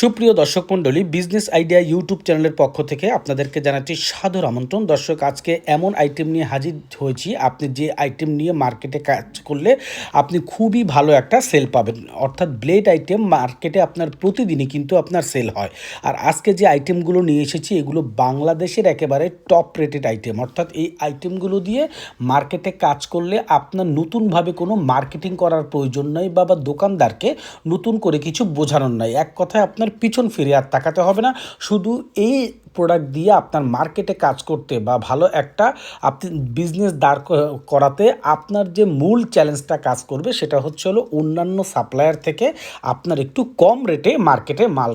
সুপ্রিয় দর্শক মণ্ডলী বিজনেস আইডিয়া ইউটিউব চ্যানেলের পক্ষ থেকে আপনাদেরকে জানাচ্ছি সাদর আমন্ত্রণ। দর্শক, আজকে এমন আইটেম নিয়ে হাজির হয়েছি। আপনি যে আইটেম নিয়ে মার্কেটে কাজ করলে আপনি খুবই ভালো একটা সেল পাবেন। অর্থাৎ ব্লেড আইটেম মার্কেটে আপনার প্রতিদিনই কিন্তু আপনার সেল হয়। আর আজকে যে আইটেমগুলো নিয়ে এসেছি, এগুলো বাংলাদেশের একেবারে টপ রেটেড আইটেম অর্থাৎ এই আইটেমগুলো দিয়ে মার্কেটে কাজ করলে আপনার নতুনভাবে কোনো মার্কেটিং করার প্রয়োজন নয় বা দোকানদারকে নতুন করে কিছু বোঝানোর নয় এক কথায় আপনার পিছন ফিরে আর তাকাতে হবে না। শুধু এই প্রোডাক্ট দিয়ে আপনার মার্কেটে কাজ করতে বা ভালো একটা আপনি বিজনেস দাঁড় করাতে আপনার যে মূল চ্যালেঞ্জটা কাজ করবে সেটা হচ্ছে হলো অন্যান্য সাপ্লায়ার থেকে আপনার একটু কম রেটে মার্কেটে মাল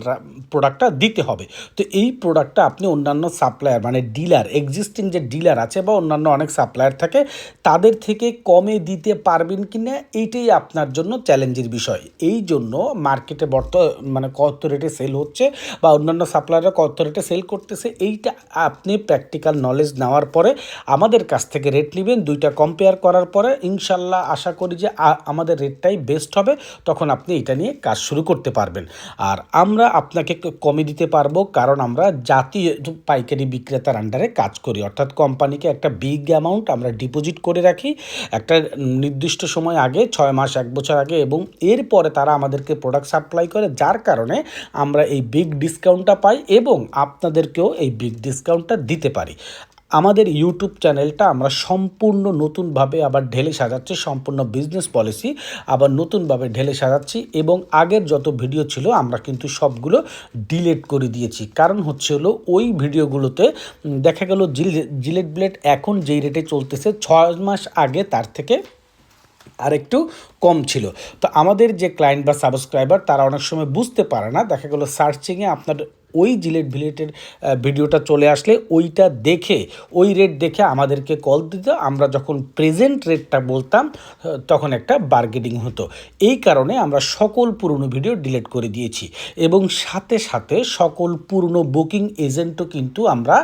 প্রোডাক্টটা দিতে হবে। তো এই প্রোডাক্টটা আপনি অন্যান্য সাপ্লায়ার মানে ডিলার এক্সিস্টিং যে ডিলার আছে বা অন্যান্য অনেক সাপ্লায়ার থাকে, তাদের থেকে কমে দিতে পারবেন কি না এইটাই আপনার জন্য চ্যালেঞ্জের বিষয়। এই জন্য মার্কেটে বর্ত মানে কত রেটে সেল হচ্ছে বা অন্যান্য সাপ্লায়াররা কত রেটে সেল করতেছে, এইটা আপনি প্র্যাকটিক্যাল নলেজ নেওয়ার পরে আমাদের কাছ থেকে রেট নেবেন, দুইটা কম্পেয়ার করার পরে ইনশাল্লাহ আশা করি যে আমাদের রেটটাই বেস্ট হবে, তখন আপনি এটা নিয়ে কাজ শুরু করতে পারবেন। আর আমরা আপনাকে কমে দিতে পারব, কারণ আমরা জাতীয় পাইকারি বিক্রেতার আন্ডারে কাজ করি। অর্থাৎ কোম্পানিকে একটা বিগ অ্যামাউন্ট আমরা ডিপোজিট করে রাখি, একটা নির্দিষ্ট সময় আগে, ছয় মাস, এক বছর আগে, এবং এরপরে তারা আমাদেরকে প্রোডাক্ট সাপ্লাই করে, যার কারণে আমরা এই বিগ ডিসকাউন্টটা পাই, এবং আপনাদেরকেও এই বিগ ডিসকাউন্টটা দিতে পারি। আমাদের ইউটিউব চ্যানেলটা আমরা সম্পূর্ণ নতুনভাবে আবার ঢেলে সাজাচ্ছি, সম্পূর্ণ বিজনেস পলিসি আবার নতুনভাবে ঢেলে সাজাচ্ছি এবং আগের যত ভিডিও ছিল আমরা কিন্তু সবগুলো ডিলিট করে দিয়েছি। কারণ হচ্ছে হলো ওই ভিডিওগুলোতে দেখা গেল জিলেট ব্লেড এখন যেই রেটে চলতেছে ছয় মাস আগে তার থেকে আর একটু কম ছিল। তো আমাদের যে ক্লায়েন্ট বা সাবস্ক্রাইবার তারা অনেক সময় বুঝতে পারে না, দেখা গেলো সার্চিংয়ে আপনার ওই জিলেট ভিলেটের ভিডিওটা চলে আসলে ওইটা দেখে, ওই রেট দেখে আমাদেরকে কল দিত। আমরা যখন প্রেজেন্ট রেটটা বলতাম তখন একটা বার্গেনিং হতো। এই কারণে আমরা সকল পুরনো ভিডিও ডিলিট করে দিয়েছি। এবং সাথে সাথে সকল পুরনো বুকিং এজেন্টও কিন্তু আমরা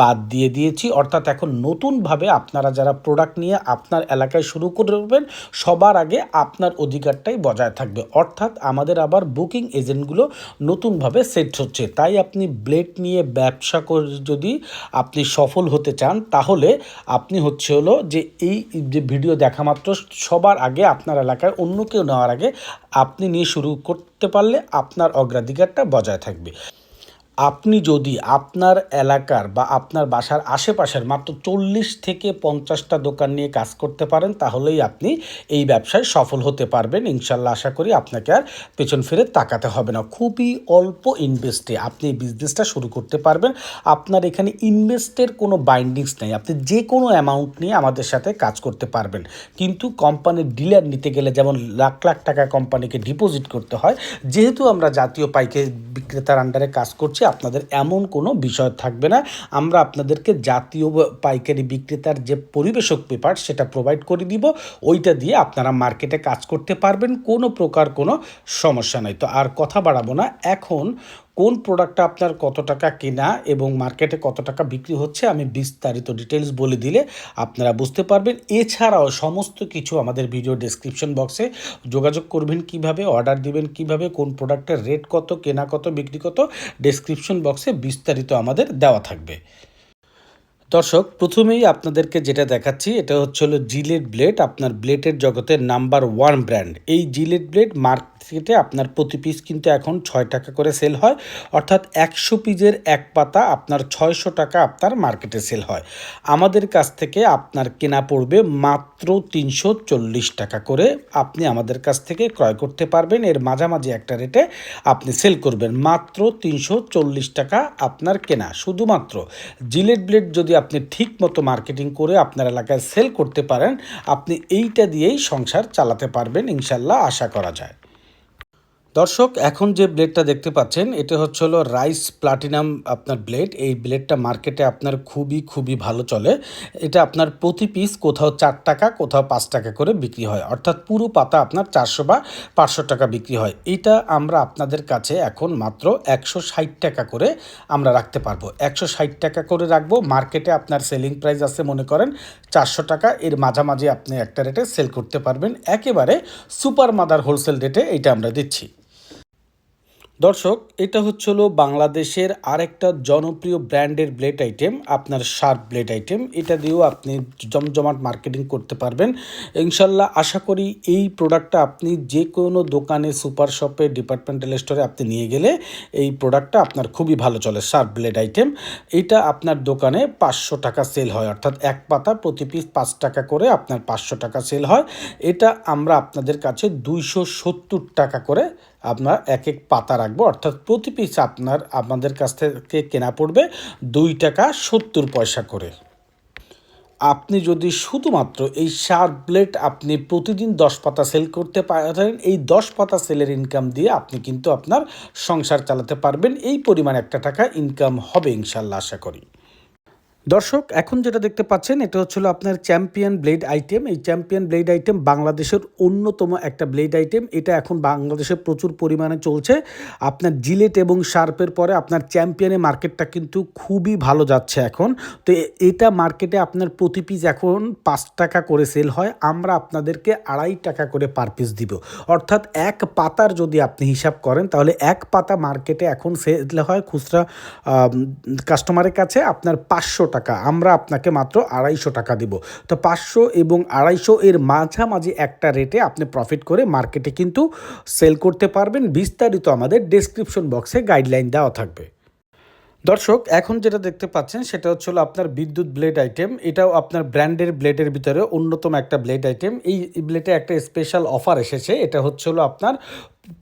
বাদ দিয়ে দিয়েছি। অর্থাৎ এখন নতুনভাবে আপনারা যারা প্রোডাক্ট নিয়ে আপনার এলাকায় শুরু করবেন সবার আগে আপনার অধিকারটাই বজায় থাকবে। অর্থাৎ আমাদের আবার বুকিং এজেন্টগুলো নতুনভাবে সেট হচ্ছে। তাই আপনি ব্লেড নিয়ে ব্যবসা করে, যদি আপনি সফল হতে চান, তাহলে আপনি হচ্ছে হলো যে এই যে ভিডিও দেখা মাত্র সবার আগে আপনার এলাকায় অন্য কেউ নেওয়ার আগে আপনি নিয়ে শুরু করতে পারলে আপনার অগ্রাধিকারটা বজায় থাকবে। আপনি যদি আপনার এলাকার বা আপনার বাসার আশেপাশের মাত্র চল্লিশ থেকে পঞ্চাশটা দোকান নিয়ে কাজ করতে পারেন, তাহলেই আপনি এই ব্যবসায় সফল হতে পারবেন। ইনশাল্লাহ আশা করি আপনাকে আর পেছন ফিরে তাকাতে হবে না। খুবই অল্প ইনভেস্টে আপনি এই বিজনেসটা শুরু করতে পারবেন। আপনার এখানে ইনভেস্টের কোনো বাইন্ডিংস নেই। আপনি যে কোনো অ্যামাউন্ট নিয়ে আমাদের সাথে কাজ করতে পারবেন। কিন্তু কোম্পানির ডিলার নিতে গেলে যেমন লাখ লাখ টাকা কোম্পানিকে ডিপোজিট করতে হয়, যেহেতু আমরা জাতীয় পাইকারি বিক্রেতার আন্ডারে কাজ করছি আপনাদের এমন কোনো বিষয় থাকবে না। আমরা আপনাদেরকে জাতীয় পাইকারি বিক্রেতার যে পরিবেশক পেপার সেটা প্রোভাইড করে দিব। ওইটা দিয়ে আপনারা মার্কেটে কাজ করতে পারবেন। কোনো প্রকার কোনো সমস্যা নাই। তো আর কথা বাড়াবো না। এখন কোন প্রোডাক্টটা আপনার কত টাকা কেনা এবং মার্কেটে কত টাকা বিক্রি হচ্ছে, আমি বিস্তারিত ডিটেলস বলে দিলে আপনারা বুঝতে পারবেন। এছাড়াও সমস্ত কিছু আমাদের ভিডিও ডেসক্রিপশন বক্সে যোগাযোগ করবেন কীভাবে অর্ডার দিবেন কীভাবে, কোন প্রোডাক্টের রেট কত, কেনা কত, বিক্রি কত ডেসক্রিপশন বক্সে বিস্তারিত আমাদের দেওয়া থাকবে। দর্শক, প্রথমেই আপনাদেরকে যেটা দেখাচ্ছি, এটা হচ্ছে হলো জিলেট ব্লেড আপনার ব্লেডের জগতের নাম্বার ওয়ান ব্র্যান্ড এই জিলেট ব্লেড মার্কেটে আপনার প্রতি পিস কিন্তু এখন ছয় টাকা করে সেল হয়। অর্থাৎ একশো পিসের এক পাতা আপনার ছয়শো টাকা আপনার মার্কেটে সেল হয়। আমাদের কাছ থেকে আপনার কেনা পড়বে মাত্র তিনশো চল্লিশ টাকা করে। আপনি আমাদের কাছ থেকে ক্রয় করতে পারবেন। এর মাঝামাঝি একটা রেটে আপনি সেল করবেন। মাত্র তিনশো চল্লিশ টাকা আপনার কেনা। শুধুমাত্র জিলেট ব্লেড যদি আপনি ঠিক মতো মার্কেটিং করে আপনার এলাকায় সেল করতে পারেন, আপনি এইটা দিয়েই সংসার চালাতে পারবেন। ইনশাল্লাহ আশা করা যায়। দর্শক, এখন যে ব্লেডটা দেখতে পাচ্ছেন, এটা হচ্ছে হলো রাইস প্লাটিনাম আপনার ব্লেড এই ব্লেডটা মার্কেটে আপনার খুবই খুবই ভালো চলে। এটা আপনার প্রতি পিস কোথাও চার টাকা, কোথাও পাঁচ টাকা করে বিক্রি হয়। অর্থাৎ পুরো পাতা আপনার চারশো বা পাঁচশো টাকা বিক্রি হয়। এটা আমরা আপনাদের কাছে এখন মাত্র একশো ষাট টাকা করে আমরা রাখতে পারব। একশো ষাট টাকা করে রাখব। মার্কেটে আপনার সেলিং প্রাইস আছে, মনে করেন চারশো টাকা। এর মাঝামাঝি আপনি একটা রেটে সেল করতে পারবেন। একেবারে সুপার মাদার হোলসেল রেটে এটা আমরা দিচ্ছি। দর্শক, এটা হচ্ছে হলো বাংলাদেশের আরেকটা জনপ্রিয় ব্র্যান্ডের ব্লেড আইটেম, আপনার শার্প ব্লেড আইটেম। এটা দিয়েও আপনি জমজমাট মার্কেটিং করতে পারবেন। ইনশাল্লাহ আশা করি এই প্রোডাক্টটা আপনি যে কোনো দোকানে, সুপার শপে, ডিপার্টমেন্টাল স্টোরে আপনি নিয়ে গেলে এই প্রোডাক্টটা আপনার খুবই ভালো চলে, শার্প ব্লেড আইটেম। এটা আপনার দোকানে পাঁচশো টাকা সেল হয়, অর্থাৎ এক পাতা প্রতি পিস পাঁচ টাকা করে আপনার পাঁচশো টাকা সেল হয়। এটা আমরা আপনাদের কাছে দুইশো সত্তর টাকা করে আপনার এক এক পাতা রাখব অর্থাৎ প্রতি পিস আপনার আপনাদের কাছ থেকে কেনা পড়বে দুই টাকা সত্তর পয়সা করে। আপনি যদি শুধুমাত্র এই সার ব্লেড আপনি প্রতিদিন দশ পাতা সেল করতে পারেন, এই দশ পাতা সেলের ইনকাম দিয়ে আপনি কিন্তু আপনার সংসার চালাতে পারবেন। এই পরিমাণ একটা টাকা ইনকাম হবে ইনশাল্লাহ, আশা করি। দর্শক, এখন যেটা দেখতে পাচ্ছেন, এটা হচ্ছিল আপনার চ্যাম্পিয়ন ব্লেড আইটেম এই চ্যাম্পিয়ন ব্লেড আইটেম বাংলাদেশের অন্যতম একটা ব্লেড আইটেম এটা এখন বাংলাদেশে প্রচুর পরিমাণে চলছে। আপনার জিলেট এবং শার্পের পরে আপনার চ্যাম্পিয়নের মার্কেটটা কিন্তু খুবই ভালো যাচ্ছে এখন। তো এটা মার্কেটে আপনার প্রতি পিস এখন পাঁচ টাকা করে সেল হয়। আমরা আপনাদেরকে আড়াই টাকা করে পার পিস দিব। অর্থাৎ এক পাতার যদি আপনি হিসাব করেন, তাহলে এক পাতা মার্কেটে এখন সেল হয় খুচরা কাস্টমারের কাছে আপনার পাঁচশো টাকা আমরা আপনাকে মাত্র আড়াইশো টাকা দিব। তো পাঁচশো এবং আড়াইশো এর মাঝামাঝি একটা রেটে আপনি প্রফিট করে মার্কেটে কিন্তু সেল করতে পারবেন। বিস্তারিত আমাদের ডেসক্রিপশন বক্সে গাইডলাইন দেওয়া থাকবে। দর্শক, এখন যেটা দেখতে পাচ্ছেন, সেটা হচ্ছে আপনার বিদ্যুৎ ব্লেড আইটেম এটাও আপনার ব্র্যান্ডের ব্লেডের ভিতরে অন্যতম একটা ব্লেড আইটেম এই ব্লেডে একটা স্পেশাল অফার এসেছে। এটা হচ্ছে হলো আপনার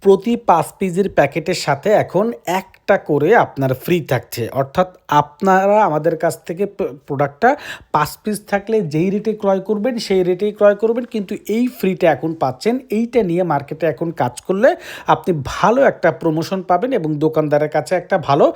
প্রতি পাঁচ পিসের প্যাকেটের সাথে এখন একটা করে আপনার ফ্রি থাকছে। অর্থাৎ আপনারা আমাদের কাছ থেকে প্রোডাক্টটা পাঁচ পিস থাকলে যেই রেটে ক্রয় করবেন, সেই রেটেই ক্রয় করবেন। কিন্তু এই ফ্রিটা এখন পাচ্ছেন, এইটা নিয়ে মার্কেটে এখন কাজ করলে আপনি ভালো একটা প্রমোশন পাবেন এবং দোকানদারের কাছে একটা ভালো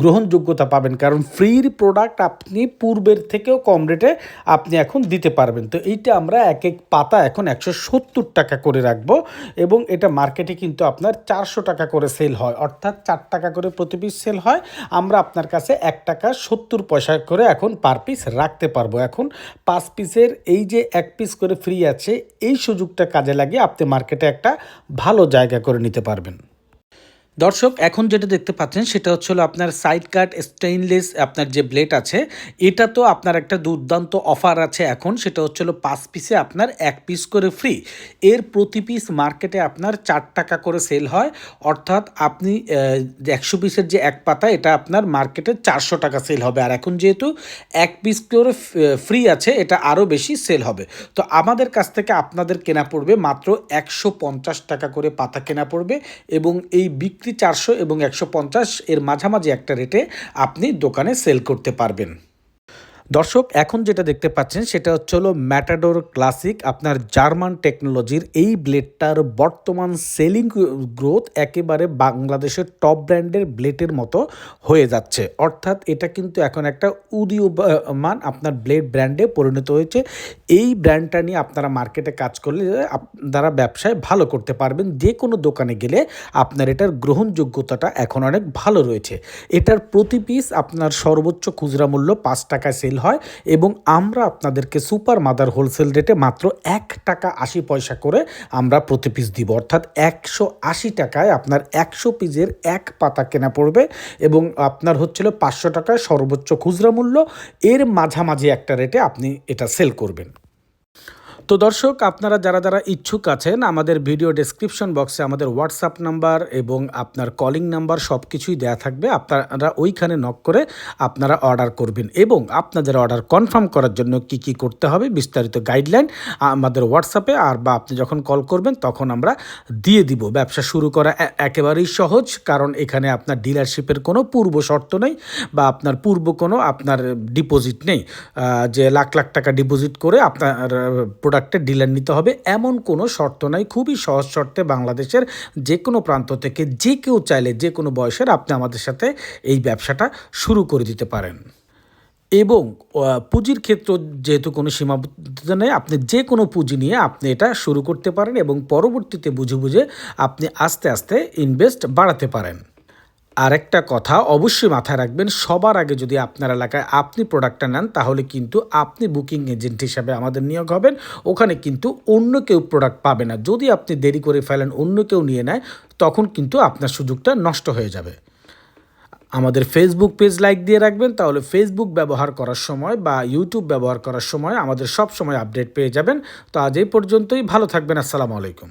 গ্রহণযোগ্যতা পাবেন। কারণ ফ্রির প্রোডাক্ট আপনি পূর্বের থেকেও কম রেটে আপনি এখন দিতে পারবেন। তো এইটা আমরা এক এক পাতা এখন একশো সত্তর টাকা করে রাখব এবং এটা মার্কেটে কিন্তু আপনার চারশো টাকা করে সেল হয়। অর্থাৎ চার টাকা করে প্রতি পিস সেল হয়। আমরা আপনার কাছে এক টাকা সত্তর পয়সা করে এখন পার পিস রাখতে পারব। এখন পাঁচ পিসের এই যে এক পিস করে ফ্রি আছে, এই সুযোগটা কাজে লাগিয়ে আপনি মার্কেটে একটা ভালো জায়গা করে নিতে পারবেন। দর্শক, এখন যেটা দেখতে পাচ্ছেন সেটা হচ্ছে আপনার সাইড কাট স্টেইনলেস আপনার যে ব্লেড আছে, এটা তো আপনার একটা দুর্দান্ত অফার আছে এখন, সেটা হচ্ছে পাঁচ পিসে আপনার এক পিস করে ফ্রি এর প্রতি পিস মার্কেটে আপনার চার টাকা করে সেল হয়, অর্থাৎ আপনি একশো পিসের যে এক পাতা, এটা আপনার মার্কেটে চারশো টাকা সেল হবে। আর এখন যেহেতু এক পিস করে ফ্রি আছে, এটা আরও বেশি সেল হবে। তো আমাদের কাছ থেকে আপনাদের কেনা পড়বে মাত্র একশো পঞ্চাশ টাকা করে পাতা কেনা পড়বে এবং এই বিক্রি চারশো এবং একশো পঞ্চাশ এর মাঝামাঝি একটা রেটে আপনি দোকানে সেল করতে পারবেন। দর্শক, এখন যেটা দেখতে পাচ্ছেন সেটা হচ্ছে হলো ম্যাটাডোর ক্লাসিক আপনার জার্মান টেকনোলজির এই ব্লেডটার বর্তমান সেলিং গ্রোথ একেবারে বাংলাদেশের টপ ব্র্যান্ডের ব্লেডের মতো হয়ে যাচ্ছে। অর্থাৎ এটা কিন্তু এখন একটা উদীয়মান আপনার ব্লেড ব্র্যান্ডে পরিণত হয়েছে। এই ব্র্যান্ডটা নিয়ে আপনারা মার্কেটে কাজ করলে আপনারা ব্যবসায় ভালো করতে পারবেন। যে কোনো দোকানে গেলে আপনার এটার গ্রহণযোগ্যতাটা এখন অনেক ভালো রয়েছে। এটার প্রতি পিস আপনার সর্বোচ্চ খুচরা মূল্য পাঁচ টাকায় সেল হয় এবং আমরা আপনাদেরকে সুপার মাদার হোলসেল রেটে মাত্র এক টাকা আশি পয়সা করে আমরা প্রতি পিস দিব। অর্থাৎ একশো আশি টাকায় আপনার একশো পিসের এক পাতা কেনা পড়বে এবং আপনার হচ্ছিল পাঁচশো টাকায় সর্বোচ্চ খুচরা মূল্য। এর মাঝামাঝি একটা রেটে আপনি এটা সেল করবেন। তো দর্শক, আপনারা যারা যারা ইচ্ছুক আছেন, আমাদের ভিডিও ডেসক্রিপশন বক্সে আমাদের হোয়াটসঅ্যাপ নাম্বার এবং আপনার কলিং নাম্বার সব কিছুই দেওয়া থাকবে। আপনারা ওইখানে নক করে আপনারা অর্ডার করবেন এবং আপনাদের অর্ডার কনফার্ম করার জন্য কি কি করতে হবে বিস্তারিত গাইডলাইন আমাদের হোয়াটসঅ্যাপে আর বা আপনি যখন কল করবেন, তখন আমরা দিয়ে দিব। ব্যবসা শুরু করা একেবারেই সহজ, কারণ এখানে আপনার ডিলারশিপের কোনো পূর্ব শর্ত নেই বা আপনার পূর্ব কোনো আপনার ডিপোজিট নেই। যে লাখ লাখ টাকা ডিপোজিট করে আপনার প্রোডাক্টের ডিলার নিতে হবে। এমন কোনো শর্ত নাই। খুবই সহজ শর্তে বাংলাদেশের যে কোনো প্রান্ত থেকে যে কেউ চাইলে যে কোনো বয়সের আপনি আমাদের সাথে এই ব্যবসাটা শুরু করে দিতে পারেন। এবং পুঁজির ক্ষেত্র যেহেতু কোনো সীমাবদ্ধতা নেই, আপনি যে কোনো পুঁজি নিয়ে আপনি এটা শুরু করতে পারেন এবং পরবর্তীতে বুঝে বুঝে আপনি আস্তে আস্তে ইনভেস্ট বাড়াতে পারেন। আরেকটা কথা অবশ্যই মাথায় রাখবেন, সবার আগে যদি আপনার এলাকায় আপনি প্রোডাক্টটা নেন, তাহলে কিন্তু আপনি বুকিং এজেন্ট হিসাবে আমাদের নিয়োগ হবেন। ওখানে কিন্তু অন্য কেউ প্রোডাক্ট পাবে না। যদি আপনি দেরি করে ফেলেন, অন্য কেউ নিয়ে নেয়, তখন কিন্তু আপনার সুযোগটা নষ্ট হয়ে যাবে। আমাদের ফেসবুক পেজ লাইক দিয়ে রাখবেন, তাহলে ফেসবুক ব্যবহার করার সময় বা ইউটিউব ব্যবহার করার সময় আমাদের সব সময় আপডেট পেয়ে যাবেন। তো আজ এই পর্যন্তই, ভালো থাকবেন, আসসালামু আলাইকুম।